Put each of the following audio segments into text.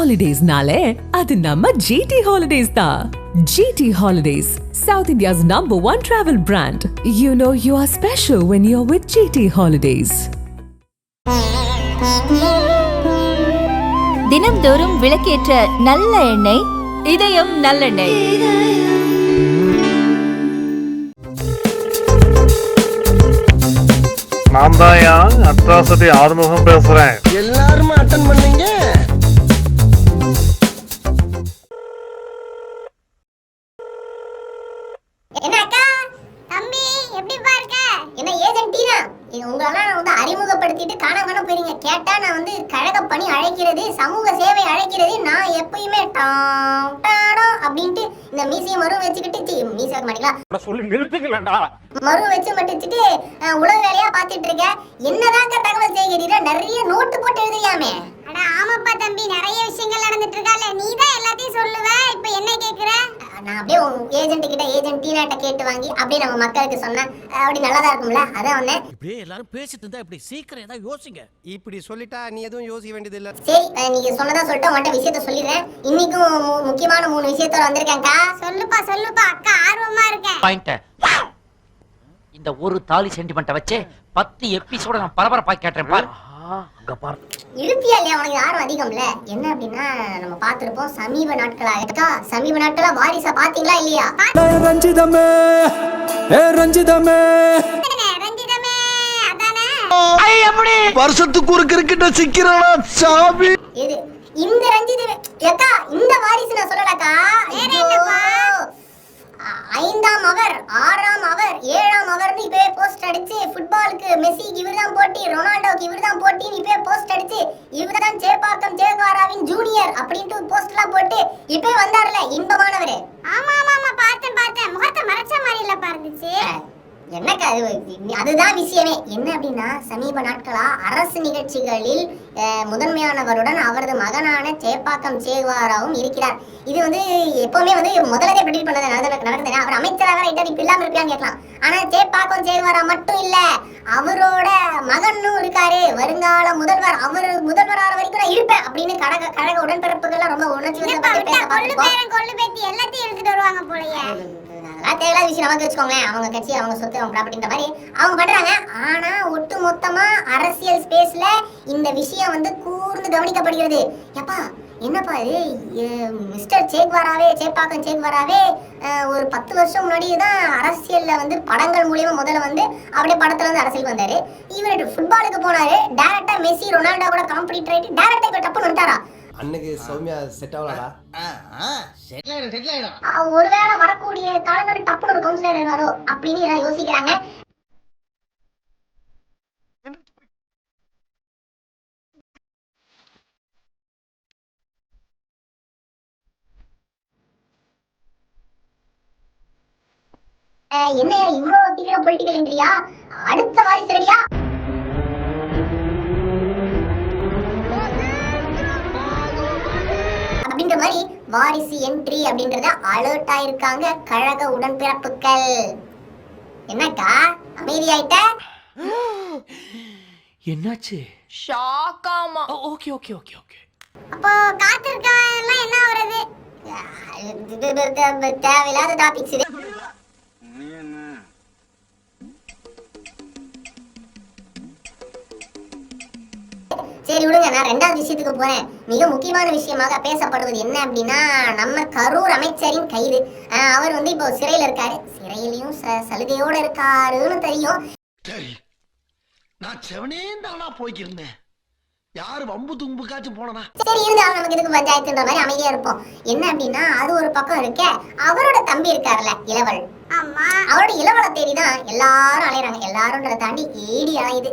ஹாலிடேஸ்னாலே அது நம்ம ஜிடி ஹாலிடேஸ் தான் GT Holidays south India's number one travel brand you know you are special when you are with GT Holidays தினம்தோறும் விளக்கேற்ற நல்ல எண்ணெய் இதயம் நல்லெண்ணெய். நான் தான் அட்ராசிட்டி ஆறுமுகம் பேசுறேன்? எல்லாருமே அட்டன் பண்ணீங்க? காணாம காண போயிருங்க கேட்டா நான் வந்து கழக பணி அழைக்கிறது சமூக சேவை அழைக்கிறது நான் எப்பயுமே டாம் டாடோ அப்படின்ட்டு இந்த மீசையை மறு வச்சுக்கிட்டு சி, மீசை வைக்க மாட்டீங்களா? சொல்லி மறு வச்சு அஹ், உலக வேலையா பாத்துட்டு இருக்க. என்னதாங்க தகவல் சேகரிக்கிற? நிறைய நோட்டு போட்டு எழுதுறியாமே அட ஆமாப்பா தம்பி நிறைய விஷயங்கள் நடந்துட்டு இருக்கால. நீ தான் எல்லாத்தையும் சொல்லுவ. இப்போ என்ன கேக்குற? நான் அப்படியே ஏஜென்ட் கிட்ட ஏஜென்ட் டீனாட்ட கேட்டு வாங்கி அப்படியே நம்ம மக்களுக்கு சொன்னேன் அஹ், அப்படி நல்லதா இருக்கும்ல? அதான் ஒண்ணு இப்படியே எல்லாரும் பேசிட்டு இருந்தா இப்படி சீக்கிரம் ஏதாவது யோசிங்க. இப்படி சொல்லிட்டா நீ எதுவும் யோசிக்க வேண்டியது இல்ல சரி நீங்க சொன்னதா சொல்லிட்டு உன்கிட்ட விஷயத்த சொல்லிடுறேன். இன்னைக்கும் முக்கியமான மூணு விஷயத்தோட வந்திருக்கேன்க்கா. சொல்லுப்பா சொல்லுப்பா அக்கா ஆர்வமா இருக்கேன். பாயிண்ட் இந்த ஒரு தாலி சென்டிமெண்ட்டை வச்சு பத்து எபிசோட நான் பரபரப்பாக்கி கேட்டேன் பாரு. அங்க பாரு. இருப்பியா இல்லையா? உனக்கு யாரும் அதிகம்ல. என்ன அப்படின்னா நம்ம பார்த்திருப்போம் சமீப நாட்களா இருக்கா சமீப நாட்களா வாரிசா பாத்தீங்களா இல்லையா? ரஞ்சிதமே! ஏ ரஞ்சிதமே! ரஞ்சிதமே அதானே? வருஷத்துக்கு ஒரு கிரிக்கெட்ட சிக்கிறானா சாமி? இந்த ரஞ்சித ஏக்கா இந்த வாரிசு நான் சொல்லலக்கா ஐயோ. அ- ஐந்தாம் அவர் ஆறாம் அவர் ஏழாம் அவர்னு இப்பவே போஸ்ட் அடிச்சு ஃபுட்பாலுக்கு மெஸ்ஸிக்கு இவர்தான் போட்டி ரொனால்டோக்கு இவர்தான் போட்டின்னு இப்பவே போஸ்ட் அடிச்சு இவர்தான் சேப்பாக்கம் சேகுவாராவின் ஜூனியர் அப்படின்ட்டு போஸ்ட் எல்லாம் போட்டு இப்பவே வந்தாருல இன்பமானவரு. ஆமா ஆமா ஆமா பார்த்தேன் பார்த்தேன். முகத்தை மறைச்ச மாதிரி இல்ல பாருந்துச்சு என்னக்கா அது? அதுதான் விஷயமே. என்ன அப்படின்னா சமீப நாட்களா அரசு நிகழ்ச்சிகளில் முதன்மையானவருடன் அவரது மகனான சேப்பாக்கம் சேவாராவும் இருக்கிறார். இது வந்து எப்பவுமே வந்து முதலே ப்ரெடிக்ட் பண்ணது நடந்த நடந்தது. அவர் அமைச்சராக ரைட்டர் இப்ப இல்லாம இருப்பியான்னு கேட்கலாம். ஆனா சேப்பாக்கம் சேவாரா மட்டும் இல்ல அவரோட மகனும் இருக்காரு. வருங்கால முதல்வர். அவர் முதல்வர் ஆற வரைக்கும் நான் இருப்பேன் அப்படின்னு கழக கழக உடன்பிறப்புகள்லாம் ரொம்ப உணர்ச்சி எல்லாத்தையும் எடுத்துட்டு வருவாங்க போலயே. அதெல்லாம் தேவையில்லாத விஷயம். நமக்கு வச்சுக்கோங்களேன். அவங்க கட்சி அவங்க சொத்து அவங்க ப்ராப்பர்ட்டின்ற மாதிரி அவங்க பண்றாங்க. ஆனா ஒட்டு மொத்தமா அரசியல் ஸ்பேஸ்ல இந்த விஷயம் வந்து கூர்ந்து கவனிக்கப்படுகிறது. எப்பா என்னப்பா இது? எ- மிஸ்டர் சேக்வாராவே சேப்பாக்கம் சேக்வாராவே ஒரு பத்து வருஷம் முன்னாடி தான் அரசியல்ல வந்து படங்கள் மூலியமாக முதல்ல வந்து அப்படியே படத்துல இருந்து அரசியலுக்கு வந்தார். இவர் ஃபுட்பாலுக்கு போனார். டேரெக்டாக மெஸ்ஸி ரொனால்டோ கூட காம்படிட்டர் ஆகிட்டு டேரெக்டாக இப்போ டப்புன்னு வந்துட்டாரா? அன்னைக்கு சௌமியா செட் ஆகலடா. அஹ், ஒருவேளை வரக்கூடிய காலங்கள் டப்புன்னு ஒரு கவுன்சிலர் இருக்காரோ அப்படின்னு எல்லாம் யோசிக்கிறாங்க. என்ன இவ்வளவு தீவிர பொலிட்டிக்கல் இன்ட்ரியா அடுத்த வாரிசு ரெடியா? மாதிரி வாரிசு என்ட்ரி அப்படின்றத அலர்ட் ஆயிருக்காங்க. கழக உடன்பிறப்புகள். என்னக்கா அமைதியாயிட்ட? என்னாச்சு? ஷாக்காமா. Okay okay okay okay. அப்போ காத்திருக்கவன் எல்லாம் என்ன வருது தேவையில்லாத டாபிக்ஸ் இது. சரி விடுங்க நான் ரெண்டாவது விஷயத்துக்கு போறேன். மிக முக்கியமான விஷயமாக பேசப்படுவது என்ன அப்படின்னா நம்ம கரூர் அமைச்சரின் கைது. அவர் வந்து இப்போ சிறையில இருக்காரு. சிறையிலையும் சலுகையோட இருக்காருன்னு தெரியும். சரி நான் செவனே தானா போய்க்கிருந்தேன். யாரு வம்பு தும்புக்காச்சும் போனனா? சரி இருந்தாலும் நமக்கு இதுக்கு பஞ்சாயத்துன்ற மாதிரி அமைதியா இருப்போம். என்ன அப்படின்னா அது ஒரு பக்கம் இருக்க அவரோட தம்பி இருக்காருல்ல இளவல். ஆமா. அவரோட இளவலை தேடி தான் எல்லாரும் அலையறாங்க. எல்லாரும்ன்றத தாண்டி ஏடி அலையுது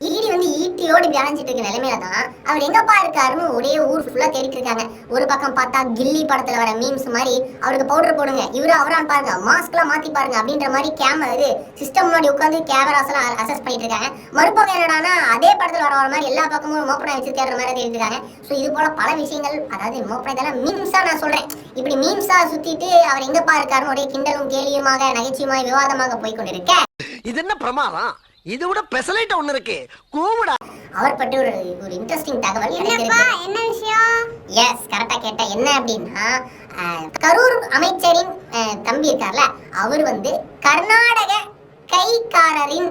ஈடி வந்து ஈட்டியோடு இப்படி இருக்க நிலைமையில தான் அவர் எங்கப்பா இருக்காருன்னு ஒரே ஊர் ஃபுல்லா தேடிட்டு இருக்காங்க. ஒரு பக்கம் பார்த்தா கில்லி படத்துல வர மீம்ஸ் மாதிரி அவருக்கு பவுடர் போடுங்க. இவரு அவரான் பாருங்க. மாஸ்க்லாம் மாத்தி பாருங்க அப்படின்ற மாதிரி கேமரா இது சிஸ்டம் முன்னாடி உட்காந்து கேமராஸ் எல்லாம் அசஸ் பண்ணிட்டு இருக்காங்க. மறுபக்கம் என்னடானா அதே படத்துல வர வர மாதிரி எல்லா பக்கமும் மோப்பனை வச்சு தேடுற மாதிரி தேடிட்டு இருக்காங்க. ஸோ இது போல பல விஷயங்கள் அதாவது மோப்பனை இதெல்லாம் மீம்ஸா நான் சொல்றேன். இப்படி மீம்ஸா சுத்திட்டு அவர் எங்கப்பா இருக்காருன்னு ஒரே கிண்டலும் கேலியுமாக நகைச்சியுமாக விவாதமாக போய் கொண்டிருக்க. இது என்ன பிரமாதம்? இது விட பெசலைட் ஒண்ணு இருக்கு. கூவுடா. அவர் பற்றி ஒரு ஒரு இன்ட்ரெஸ்டிங் தகவல் என்னப்பா? என்ன விஷயம்? எஸ் கரெக்டா கேட்ட என்ன அப்படின்னா கரூர் அமைச்சரின் தம்பி இருக்கார்ல அவர் வந்து கர்நாடக கைக்காரரின்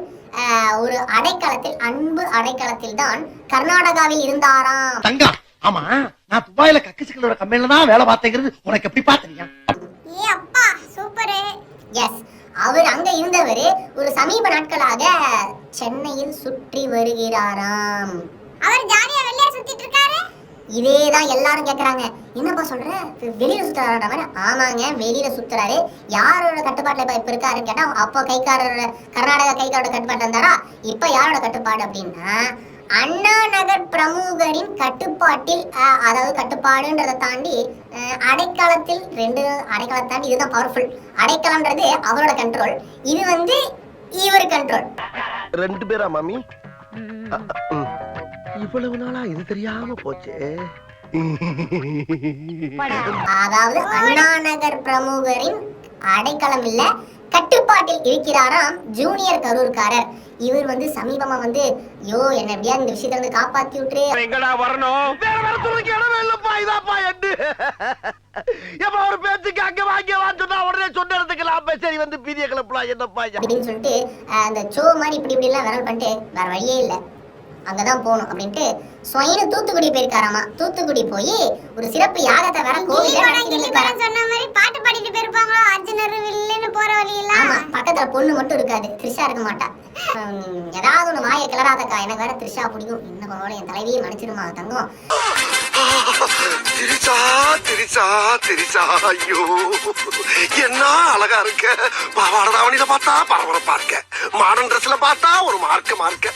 ஒரு அடைக்கலத்தில் அன்பு அடைக்கலத்தில் தான் கர்நாடகாவில் இருந்தாராம். தங்கம் ஆமா நான் துபாயில கக்கசிகளோட கம்பெனில தான் வேலை பார்த்தேங்கிறது உனக்கு எப்படி பாத்தீங்க ஏ அப்பா சூப்பரு. எஸ் அவர் அங்க இருந்தவர் ஒரு சமீப நாட்களாக சென்னையில் சுற்றி வருகிறாராம். அவர் ஜாலியா வெளியே சுத்திட்டு இருக்காரு? இதேதான் எல்லாரும் கேக்குறாங்க. என்னப்பா சொல்ற? வெளியில சுத்துறாருன்ற மாதிரி. ஆமாங்க வெளியில சுத்துறாரு. யாரோட கட்டுப்பாட்டுல இப்ப இப்ப இருக்காருன்னு கேட்டா அப்போ கைக்காரரோட கர்நாடகா கைக்காரோட கட்டுப்பாட்டு இருந்தாரா? இப்ப யாரோட கட்டுப்பாடு அப்படின்னா அண்ணா நகர் பிரமுகரின் கட்டுப்பாட்டில் அதாவது கட்டுப்பாடுன்றதை தாண்டி அடைக்கலத்தில் ரெண்டு அடைக்கலத்தை தாண்டி இதுதான் பவர்ஃபுல் அடைக்கலம்ன்றது அவரோட கண்ட்ரோல் இது வந்து இவர் கண்ட்ரோல் ரெண்டு பேரா மாமி? இவ்வளவு நாளா இது தெரியாம போச்சே. அதாவது அண்ணா நகர் பிரமுகரின் அடைக்கலம் இல்ல கட்டுப்பாட்டில் இருக்கிறாராம் ஜூனியர் கரூர்காரர். இவர் வந்து சமீபமா வந்து யோ என்ன எப்படியா இந்த விஷயத்துல இருந்து காப்பாத்தி விட்டுரு? எங்கடா வரணும்? வேற வேற துணிக்கு இடமே இல்லப்பா இதாப்பா எட்டு. எப்ப ஒரு பேச்சுக்கு அங்க வாங்க வா சொன்னா உடனே சொன்ன இடத்துக்கு நான் சரி வந்து பீதிய கிளப்பலாம் என்னப்பா? அப்படின்னு சொல்லிட்டு அந்த சோ மாதிரி இப்படி இப்படி எல்லாம் விரல் பண்ணிட்டு வேற வழியே இல்ல. அங்கதான் போகணும் அப்படின்ட்டு ஸ்வயனு தூத்துக்குடி போயிருக்காராமா. தூத்துக்குடி போய் ஒரு சிறப்பு யாகத்தை வேற கோவில சொன்ன மாதிரி பாட்டு பாடிட்டு போயிருப்பாங்களோ அர்ஜுனர் வில்லுன்னு போற வழி ஆமா பக்கத்துல பொண்ணு மட்டும் இருக்காது த்ரிஷா இருக்க மாட்டா. ஏதாவது ஒண்ணு வாயை கிளறாதக்கா எனக்கு வேற த்ரிஷா பிடிக்கும். என்ன பரவாயில்ல என் தலைவியை மன்னிச்சிடுமா தங்கம். திரிச்சா திரிச்சா திரிசா ஐயோ. என்ன அழகா இருக்க. பாவாடை தாவணியில பார்த்தா பரபரப்பா இருக்க. மாடர்ன் ட்ரெஸ்ல பார்த்தா ஒரு மார்க்க மார்க்க.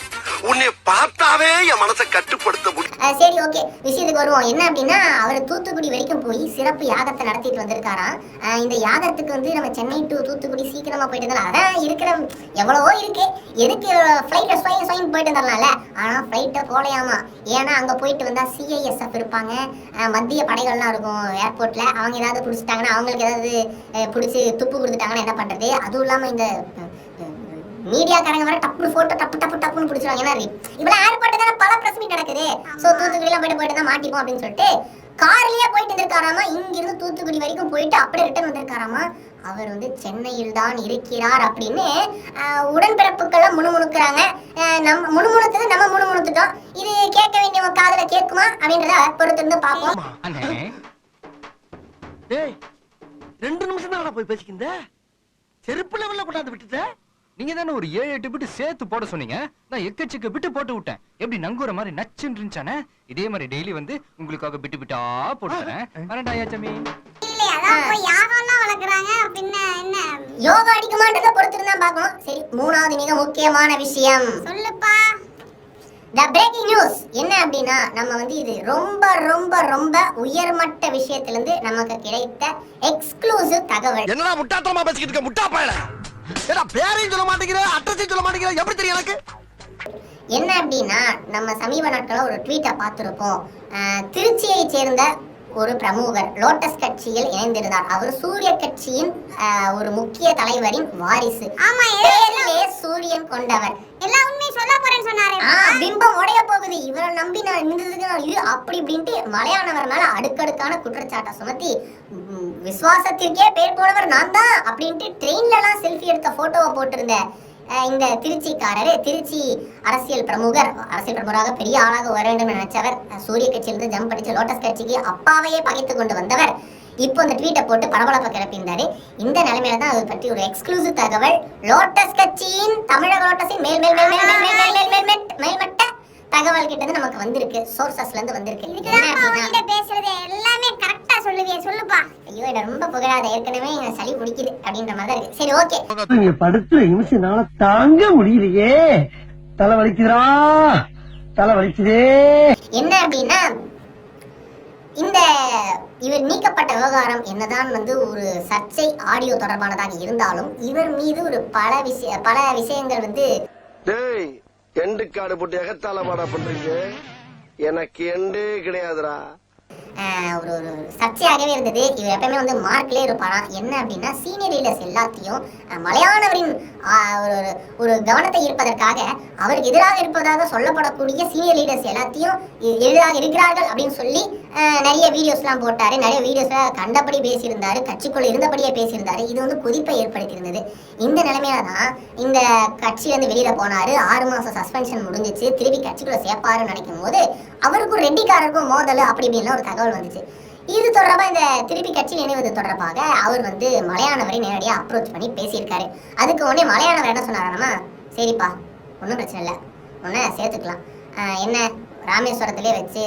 உன்னை பார்த்தாவே என் மனசை கட்டுப்படுத்த முடியும். சரி ஓகே விஷயத்துக்கு வருவோம். என்ன அப்படின்னா அவர் தூத்துக்குடி வரைக்கும் போய் சிறப்பு யாகத்தை நடத்திட்டு வந்திருக்காராம் இந்த யாகத்துக்கு வந்து நம்ம சென்னை டு தூத்துக்குடி சீக்கிரமா போயிட்டு இருந்தாலும் அதான் இருக்கிற எவ்வளவோ இருக்கு. எதுக்கு ஃப்ளைட்ல ஸ்வயம் ஸ்வயம் போயிட்டு வந்துடலாம்ல ஆனா ஃப்ளைட்டை போலையாமா ஏன்னா அங்க போயிட்டு வந்தா சிஐஎஸ்எஃப் இருப்பாங்க. அஹ் மத்திய படைகள்லாம் இருக்கும் ஏர்போர்ட்ல அவங்க ஏதாவது பிடிச்சிட்டாங்கன்னா அவங்களுக்கு ஏதாவது பிடிச்சி துப்பு கொடுத்துட்டாங்கன்னா என்ன பண்றது? அதுவும் இல்லாம இந்த மீடியாக்காரங்க வர டப்பு போட்டோ டப்பு டப்பு டப்புன்னு பிடிச்சிருவாங்க. ஏன்னா இவ்வளவு ஏர்போர்ட் தானே பல பிரஸ் மீட் நடக்குது. சோ தூத்துக்குடி எல்லாம் போயிட்டு போயிட்டு தான் மாட்டிப்போம் அப்படின்னு சொல்லிட்டு கார்லயே போயிட்டு இருந்திருக்காராமா இங்க இருந்து தூத்துக்குடி வரைக்கும் போயிட்டு அப்படியே ரிட்டர்ன் வந்திருக்காராமா? அவர் வந்து சென்னையில் தான் இருக்கிறார் அப்படின்னு உடன்பிறப்புக்கெல்லாம் முணுமுணுக்கிறாங்க. நம்ம முணுமுணுத்தது நம்ம முணுமுணுத்துட்டோம். இது கேட்க வேண்டியவங்க காதுல கேட்குமா அப்படின்றத பொறுத்திருந்து பார்ப்போம். ரெண்டு நிமிஷம் தான் போய் பேசிக்கிந்த. செருப்பு லெவல்ல கொண்டாந்து விட்டுட்ட. நீங்க தானே ஒரு ஏழு எட்டு பிட்டு சேர்த்து போட சொன்னீங்க. நான் எக்கச்சக்க பிட்டு போட்டு விட்டேன். எப்படி நங்குற மாதிரி நச்சுன்னு இருந்துச்சானே? இதே மாதிரி டெய்லி வந்து உங்களுக்காக பிட்டு பிட்டா போட்டு தரேன். வரேன்டா ஐயாச்சாமி இல்ல அதான் போய் யாகம்லாம் வளர்க்குறாங்க பின்ன என்ன? யோகா அடிக்குமான்றத பொறுத்திருந்து தான் பார்க்கணும். சரி மூணாவது மிக முக்கியமான விஷயம். சொல்லுப்பா. த பிரேக்கிங் நியூஸ் என்ன அப்படின்னா நம்ம வந்து இது ரொம்ப ரொம்ப ரொம்ப உயர்மட்ட விஷயத்துல இருந்து நமக்கு கிடைத்த எக்ஸ்க்ளூசிவ் தகவல். என்னடா முட்டாத்தனமா பேசிக்கிட்டு இருக்க? முட்டா பயல. ஏடா பேரையும் சொல்ல மாட்டேங்கிற அட்ரஸையும் சொல்ல மாட்டேங்கிற? எப்படி தெரியும் எனக்கு? என்ன அப்படின்னா நம்ம சமீப நாட்களா ஒரு ட்வீட்டை பார்த்திருப்போம். திருச்சியை சேர்ந்த ஒரு பிரமுகர். லோட்டஸ் கட்சியில் இணைந்திருந்தார். அவர் சூரிய கட்சியின் ஒரு முக்கிய தலைவரின் வாரிசு. ஆமா சூரியன் கொண்டவர். எல்லா உண்மையும் சொல்ல போறேன்னு சொன்னாரு. பிம்பம் உடைய போகுது. இவரை நம்பி நான் இருந்ததுக்கு நான் இது அப்படி இப்படின்ட்டு மலையானவர் மேல அடுக்கடுக்கான குற்றச்சாட்டை சுமத்தி விசுவாசத்திற்கே பேர் போனவர் நான் தான் அப்படின்ட்டு ட்ரெயின்ல எல்லாம் செல்ஃபி எடுத்த போட்டோவை போட்டிருந்த அஹ், இந்த திருச்சிக்காரரு திருச்சி அரசியல் பிரமுகர் அரசியல் பிரமுகராக பெரிய ஆளாக வர வேண்டும் என நினைச்சவர் சூரிய கட்சியிலிருந்து ஜம்ப் அடிச்சு லோட்டஸ் கட்சிக்கு அப்பாவையே பகைத்து கொண்டு வந்தவர் இப்போ இந்த ட்வீட்டை போட்டு பரபரப்பை கிளப்பியிருந்தாரு இந்த நிலைமையில தான் அதை பற்றி ஒரு எக்ஸ்க்ளூசிவ் தகவல் லோட்டஸ் கட்சியின் தமிழக லோட்டஸின் மேல் மேல் மேல் மேல் மேல் மேல் மேல் மேல் மேல் மேல் மேல்மட்ட தகவல் கிட்ட இருந்து நமக்கு வந்திருக்கு சோர்சஸ்ல இருந்து வந்திருக்கு பேசுறது எல்லாமே சொல்லுவியே சொல்லுப்பா. ஐயோ இதை ரொம்ப புகழாத. ஏற்கனவே சளி பிடிக்குது அப்படின்ற மாதிரி இருக்கு. சரி ஓகே. நீங்க படுத்துற நிமிஷம்னால தாங்க முடியலையே. தலை வலிக்குதுடா. தலை வலிக்குதே. என்ன அப்படின்னா இந்த இவர் நீக்கப்பட்ட விவகாரம் என்னதான் வந்து ஒரு சர்ச்சை ஆடியோ தொடர்பானதாக இருந்தாலும் இவர் மீது ஒரு பல விஷய பல விஷயங்கள் வந்து டேய் எண்டு காடு போட்டு எகத்தால பாடா பண்றீங்க? எனக்கு எண்டே கிடையாதுடா. ஒரு ஒரு சர்ச்சையாகவே இருந்தது. இவர் எப்பவுமே வந்து மார்க்லேயே இருப்பாராம் என்ன அப்படின்னா சீனியர் லீடர்ஸ் எல்லாத்தையும் மலையாளவரின் ஒரு ஒரு- ஒரு கவனத்தை ஈர்ப்பதற்காக அவருக்கு எதிராக இருப்பதாக சொல்லப்படக்கூடிய சீனியர் லீடர்ஸ் எல்லாத்தையும் எதிராக இருக்கிறார்கள் அப்படின்னு சொல்லி நிறைய வீடியோஸ்லாம் போட்டாரு. நிறைய வீடியோஸில் கண்டபடி பேசியிருந்தார். கட்சிக்குள்ளே இருந்தபடியே பேசியிருந்தாரு. இது வந்து கொதிப்பை ஏற்படுத்தியிருந்தது. இந்த நிலைமையில தான் இந்த கட்சி வந்து வெளியில போனாரு. ஆறு மாசம் சஸ்பென்ஷன் முடிஞ்சிச்சு. திருப்பி கட்சிக்குள்ளே சேர்ப்பாருன்னு நினைக்கும் போது அவருக்கும் ரெட்டிக்காரருக்கும் மோதல் அப்படி இப்படின்னு ஒரு தகவல் வந்துச்சு. இது தொடர்பா இந்த திருப்பி கட்சி இணைவது தொடர்பாக அவர் வந்து மலையானவரை நேரடியாக அப்ரோச் பண்ணி பேசியிருக்காரு. அதுக்கு உடனே மலையானவர் என்ன சொன்னாராமா சரிப்பா ஒன்றும் பிரச்சனை இல்லை. உன்னை சேர்த்துக்கலாம். ஆஹ் என்ன ராமேஸ்வரத்திலே வச்சு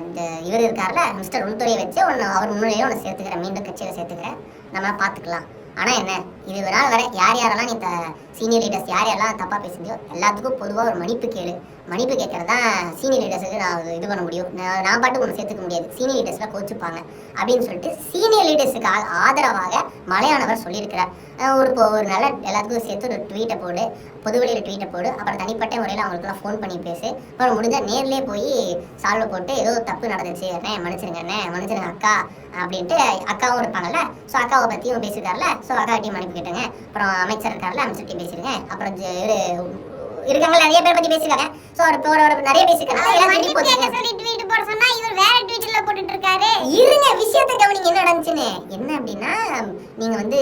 இந்த இவர் இருக்கார்ல மிஸ்டர் உள்துறையை வச்சு ஒன்று அவர் முன்னிலையே ஒன்று சேர்த்துக்கிறேன் மீண்டும் கட்சியில் சேர்த்துக்கிறேன். நம்ம பார்த்துக்கலாம். ஆனால் என்ன இது ஒரு நாள் வரை யார் யாரெல்லாம் நீ த சீனியர் லீடர்ஸ் யார் யாரெல்லாம் தப்பாக பேசுந்தியோ எல்லாத்துக்கும் பொதுவாக ஒரு மன்னிப்பு கேளு. மன்னிப்பு கேட்கறது தான் சீனியர் லீடர்ஸுக்கு நான் இது பண்ண முடியும். நான் பாட்டு பாட்டுக்கு ஒன்று சேர்த்துக்க முடியாது. சீனியர் லீடர்ஸ்லாம் கோச்சுப்பாங்க. அப்படின்னு சொல்லிட்டு சீனியர் லீடர்ஸுக்கு ஆ- ஆதரவாக மலையாளவர் சொல்லியிருக்கிறார். ஒரு ஒரு நல்ல எல்லாத்துக்கும் சேர்த்து ஒரு ட்வீட்டை போடு பொதுவெளியில் ட்வீட்டை போடு அப்புறம் தனிப்பட்ட முறையில் அவங்களுக்குலாம் ஃபோன் பண்ணி பேசு. அப்புறம் முடிஞ்சால் நேர்லேயே போய் சால்வ் போட்டு ஏதோ தப்பு நடந்துச்சு. என்ன மன்னிச்சிருங்க என்ன மன்னிச்சிருங்க அக்கா அப்படின்ட்டு அக்காவும் இருப்பாங்கல்ல. ஸோ அக்காவை பற்றியும் பேசியிருக்காருல ஸோ அக்காட்டையும் மன்னிப்பு கேட்டுங்க அப்புறம் அமைச்சர் இருக்காருல்ல அமைச்சர்கிட்டையும் பேசிடுங்க அப்புறம் இருக்காங்க நிறைய பேர் பத்தி பேசிருக்காங்க. ஸோ அவர் இப்போ ஒரு நிறைய பேசிருக்காங்க. போட சொன்னா இவர் வேற ட்வீட்ல போட்டுட்டு இருக்காரு இருங்க விஷயத்தை கவனிங்க. என்ன நடந்துச்சுன்னு? என்ன அப்படின்னா நீங்க வந்து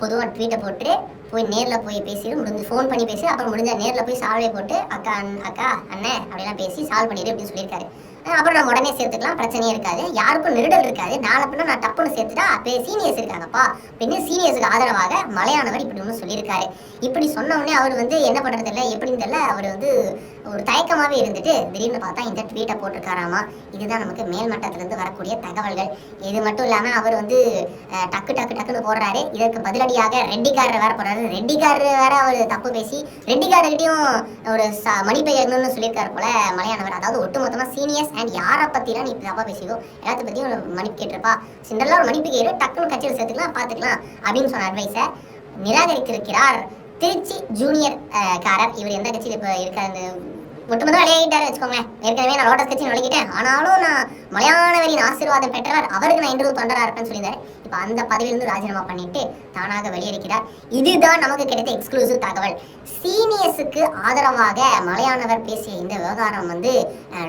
பொதுவா ட்வீட்டை போட்டு போய் நேர்ல போய் பேசிடு முடிஞ்சு ஃபோன் பண்ணி பேசி அப்புறம் முடிஞ்சா நேர்ல போய் சால்வே போட்டு அக்கா அக்கா அண்ணன் அப்படிலாம் பேசி சால்வ் பண்ணிடு அப்படின்னு சொல்லியிருக்காரு. அப்புறம் நம்ம உடனே சேர்த்துக்கலாம் பிரச்சனையே இருக்காது. யாருக்கும் நெருடல் இருக்காது. நாளை பின்ன நான் டப்புன்னு சேர்த்துட்டா அப்பே சீனியர்ஸ் இருக்காங்கப்பா. பின்ன சீனியர்ஸுக்கு ஆதரவாக மலையானவர் இப்படி ஒன்று சொல்லியிருக்காரு. இப்படி சொன்ன உடனே அவர் வந்து என்ன பண்றது இல்லை எப்படின்னு தெரியல அவர் வந்து ஒரு தயக்கமாவே இருந்துட்டு திடீர்னு பார்த்தா இந்த ட்வீட்டை போட்டிருக்காராமா. இதுதான் நமக்கு மேல்மட்டத்திலேருந்து வரக்கூடிய தகவல்கள். இது மட்டும் இல்லாமல் அவர் வந்து டக்கு டக்கு டக்குன்னு போடுறாரு. இதற்கு பதிலடியாக ரெட்டிக்காரர் வேற போடுறாரு ரெட்டிக்காரர் வேற அவர் தப்பு பேசி ரெட்டிக்காரர்கிட்டையும் ஒரு ச- மன்னிப்பு கேட்கணும்னு சொல்லியிருக்காரு போல மலையானவர். அதாவது ஒட்டுமொத்தமாக சீனியர்ஸ் அண்ட் யாரை பற்றிலாம் நீ தப்பா பேசியோ எல்லாத்த பற்றியும் ஒரு மன்னிப்பு கேட்டிருப்பா. சிண்டலா ஒரு மன்னிப்பு கேட்டு டக்குன்னு கட்சியில் சேர்த்துக்கலாம் பார்த்துக்கலாம் அப்படின்னு சொன்ன அட்வைஸை நிராகரித்திருக்கிறார் திருச்சி ஜூனியர் காரர். இவர் எந்த கட்சியில் இப்போ இருக்காரு? ஒட்டுமொத்தம் விளையாடிட்டாரு வச்சுக்கோங்களேன். ஏற்கனவே நான் லோட்டஸ் கட்சி நுழைக்கிட்டேன் ஆனாலும் நான் மலையாளவரின் ஆசீர்வாதம் பெற்றவர். அவருக்கு நான் இன்டர்வியூ தொண்டராக இருப்பேன்னு சொல்லியிருந்தாரு. இப்போ அந்த பதவியிலிருந்து ராஜினாமா பண்ணிட்டு தானாக வெளியேறிக்கிறார் இதுதான் நமக்கு கிடைத்த எக்ஸ்க்ளூசிவ் தகவல். சீனியர்ஸுக்கு ஆதரவாக மலையானவர் பேசிய இந்த விவகாரம் வந்து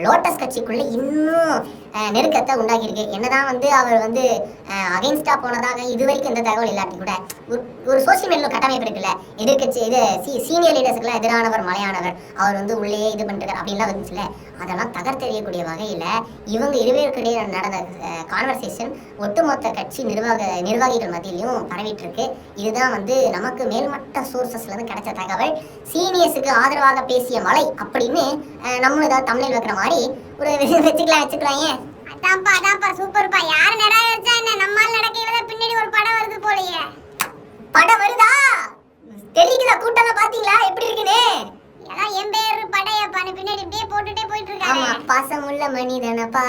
லோட்டஸ் கட்சிக்குள்ள இன்னும் நெருக்கத்தை உண்டாகியிருக்கு. என்னதான் வந்து அவர் வந்து அகைன்ஸ்டா போனதாக இதுவரைக்கும் இந்த தகவல் இல்லாட்டி கூட ஒரு- ஒரு சோசியல் மீடியா கட்டமைப்பு இருக்குல்ல எதிர்கட்சி இது சீனியர் லீடர்ஸ்க்குலாம் எதிரானவர் மலையானவர் அவர் வந்து உள்ளே இது பண்ணுறாரு அப்படின்லாம் வந்துச்சுல அதெல்லாம் தகர்த்தெறியக்கூடிய வகையில இவங்க இருவேருக்கிடையே நடந்த கான்வர்சேஷன் ஒட்டுமொத்த கட்சி நிர்வாக நிர்வாகிகள் மத்தியிலையும் பரவிட்டு இருக்கு இதுதான் வந்து நமக்கு மேல்மட்ட சோர்சஸ்ல இருந்து கிடைச்ச தகவல். சீனியர்ஸுக்கு ஆதரவாக பேசிய மலை அப்படின்னு நம்மளும் ஏதாவது தமிழில் வைக்கிற மாதிரி ஒரு வச்சுக்கலாம் வச்சுக்கலாம் ஏன்? அதான்ப்பா அதான்ப்பா சூப்பர்ப்பா யார் நடா வச்சா என்ன? நம்மால் நடக்கையில பின்னாடி ஒரு படம் வருது போலயே. படம் வருதா? தெரியுதா கூட்டம் பாத்தீங்களா எப்படி இருக்குன்னு? அதான் என் பேரு படையப்பான்னு பின்னாடி இப்படியே போட்டுட்டே போயிட்டு இருக்காரு ஆமா பாசமுள்ள மனிதனப்பா.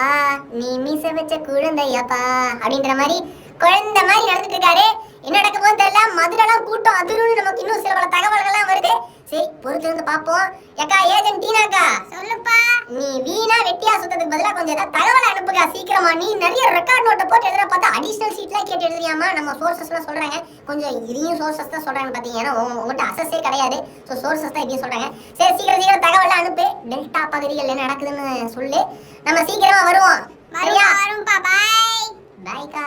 நீ மீச வச்ச குழந்தையாப்பா. அப்படின்ற மாதிரி குழந்தை மாதிரி நடந்துட்டு இருக்காரு. என்ன நடக்க தெரியல. மதுரெல்லாம் கூட்டம் அதிரும் நமக்கு இன்னும் சில பல தகவல்கள்லாம் வருது. சரி பொறுத்து இருந்து பாப்போம் ஏக்கா ஏஜென்ட் டீனாக்கா சொல்லுப்பா. நீ வீணா வெட்டியா சுத்ததுக்கு பதிலா கொஞ்சம் ஏதாவது தகவல் அனுப்புங்க சீக்கிரமா. நீ நிறைய ரெக்கார்ட் நோட்டை போட்டு எழுதுற பார்த்தா அடிஷனல் ஷீட்லாம் கேட்டு எழுதுறியாமா? நம்ம சோர்சஸ்லாம் சொல்றாங்க. கொஞ்சம் இதையும் சோர்சஸ் தான் சொல்றாங்க பாத்தீங்க ஏன்னா உங்க- உங்ககிட்ட அசஸே கிடையாது. ஸோ சோர்சஸ் தான் இப்படியும் சொல்றாங்க. சரி சீக்கிரம் சீக்கிரம் தகவல் அனுப்பு. டெல்டா பகுதிகள் என்ன நடக்குதுன்னு சொல்லு. நம்ம சீக்கிரமா வருவோம். சரியா வரும் வரும்பா பாய் பாய்க்கா